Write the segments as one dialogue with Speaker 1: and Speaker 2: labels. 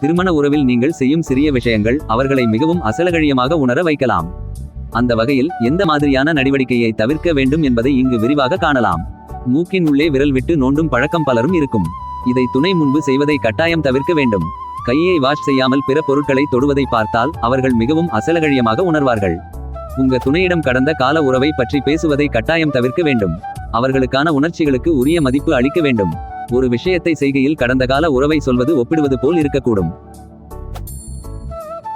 Speaker 1: திருமண உறவில் நீங்கள் செய்யும் சிறிய விஷயங்கள் அவர்களை மிகவும் அசலகழியமாக உணர வைக்கலாம். அந்த வகையில் எந்த மாதிரியான நடவடிக்கையை தவிர்க்க வேண்டும் என்பதை இங்கு விரிவாக காணலாம். மூக்கின் உள்ளே விரல் விட்டு நோண்டும் பழக்கம் பலரும் இருக்கும். இதை துணை முன்பு செய்வதை கட்டாயம் தவிர்க்க வேண்டும். கையை வாஷ் செய்யாமல் பிற பொருட்களை தொடுவதை பார்த்தால் அவர்கள் மிகவும் அசலகழியமாக உணர்வார்கள். உங்க துணையிடம் கடந்த கால உறவை பற்றி பேசுவதை கட்டாயம் தவிர்க்க வேண்டும். அவர்களுக்கான உணர்ச்சிகளுக்கு உரிய மதிப்பு அளிக்க வேண்டும். ஒரு விஷயத்தை செய்கையில் கடந்த கால உறவை சொல்வது ஒப்பிடுவது போல் இருக்கக்கூடும்.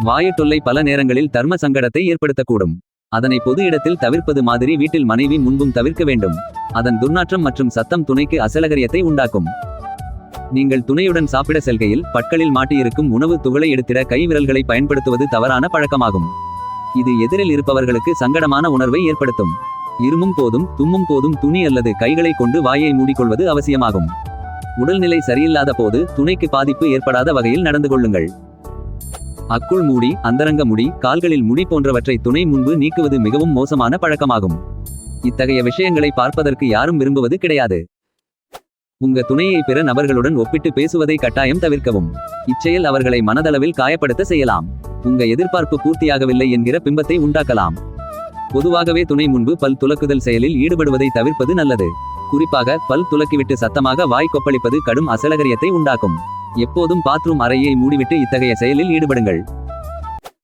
Speaker 1: வாயுட்டொல்லை பல நேரங்களில் தர்ம சங்கடத்தை ஏற்படுத்தக்கூடும். அதனை பொது இடத்தில் தவிர்ப்பது மாதிரி வீட்டில் மனைவி முன்பும் தவிர்க்க வேண்டும். அதன் துர்நாற்றம் மற்றும் சத்தம் துணைக்கு அசலகரியத்தை உண்டாக்கும். நீங்கள் துணையுடன் சாப்பிட செல்கையில் பற்களில் மாட்டியிருக்கும் உணவு துகளை எடுத்திட கை விரல்களை பயன்படுத்துவது தவறான பழக்கமாகும். இது எதிரில் இருப்பவர்களுக்கு சங்கடமான உணர்வை ஏற்படுத்தும். இருமும் போதும் தும்மும் போதும் துணி அல்லது கைகளை கொண்டு வாயை மூடிக்கொள்வது அவசியமாகும். உடல்நிலை சரியில்லாத போது துணைக்கு பாதிப்பு ஏற்படாத வகையில் நடந்து கொள்ளுங்கள். அக்குள் மூடி அந்தரங்க முடி கால்களில் முடி போன்றவற்றை துணை முன்பு நீக்குவது மிகவும் மோசமான பழக்கமாகும். இத்தகைய விஷயங்களை பார்ப்பதற்கு யாரும் விரும்புவது கிடையாது. உங்க துணையை பிற நபர்களுடன் ஒப்பிட்டு பேசுவதை கட்டாயம் தவிர்க்கவும். இச்செயல் அவர்களை மனதளவில் காயப்படுத்த செய்யலாம். உங்க எதிர்பார்ப்பு பூர்த்தியாகவில்லை என்கிற பிம்பத்தை உண்டாக்கலாம். பொதுவாகவே துணை முன்பு பல் துலக்குதல் செயலில் ஈடுபடுவதை தவிர்ப்பது நல்லது. குறிப்பாக பல் துலக்கிவிட்டு சத்தமாக வாய் கொப்பளிப்பது கடும் அசலகரியத்தை உண்டாக்கும். எப்போதும் பாத்ரூம் அறையை மூடிவிட்டு இத்தகைய செயலில் ஈடுபடுங்கள்.